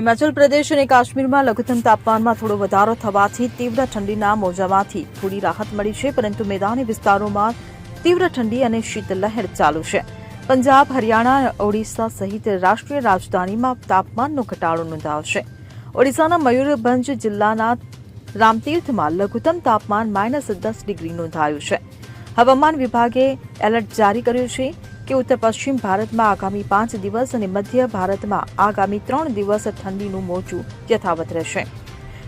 હિમાચલ પ્રદેશ અને કાશ્મીરમાં લઘુત્તમ તાપમાનમાં થોડો વધારો થવાથી તીવ્ર ઠંડીના મોજામાંથી થોડી રાહત મળી છે, પરંતુ મેદાની વિસ્તારોમાં તીવ્ર ઠંડી અને શીતલહેર ચાલુ છે. પંજાબ, હરિયાણા અને ઓડિશા સહિત રાષ્ટ્રીય રાજધાનીમાં તાપમાનનો ઘટાડો નોંધાયો છે ઓડિશાના મયુરભંજ જિલ્લાના રામતીર્થમાં લઘુત્તમ તાપમાન માઇનસ દસ ડિગ્રી નોંધાયું છે. હવામાન વિભાગે એલર્ટ જારી કર્યું છે કે ઉત્તર પશ્ચિમ ભારતમાં આગામી પાંચ દિવસ અને મધ્ય ભારતમાં આગામી ત્રણ દિવસ ઠંડીનું મોજું યથાવત રહેશે.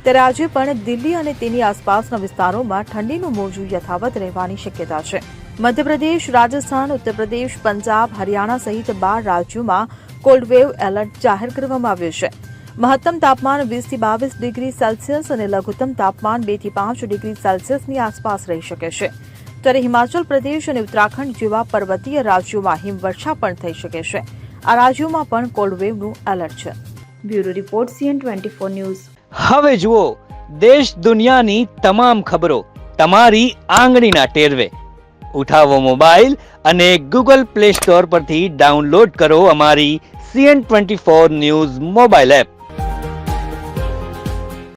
ત્યારે આજે પણ દિલ્હી અને તેની આસપાસના વિસ્તારોમાં ઠંડીનું મોજું યથાવત રહેવાની શક્યતા છે. મધ્યપ્રદેશ, રાજસ્થાન ઉત્તર પ્રદેશ પંજાબ, હરિયાણા સહિત બાર રાજ્યોમાં કોલ્ડવેવ એલર્ટ જાહેર કરવામાં આવ્યું છે. મહત્તમ તાપમાન વીસથી બાવીસ ડિગ્રી સેલ્સિયસ અને લઘુત્તમ તાપમાન બેથી પાંચ ડિગ્રી સેલ્સિયસની આસપાસ રહી શકે છે. ત્યારે હિમાચલ પ્રદેશ અને ઉત્તરાખંડ જેવા પર્વતીય રાજ્યોમાં હિમવર્ષા પણ થઈ શકે છે. આ રાજ્યોમાં પણ કોલ્ડવેવનું એલર્ટ છે. Bureau report CN twenty four news. હવે જુઓ, દેશ દુનિયાની તમામ ખબરો તમારી આંગળીના ટેરવે. ઉઠાવો મોબાઈલ અને ગૂગલ પ્લે સ્ટોર પરથી ડાઉનલોડ કરો અમારી CN twenty four news mobile app.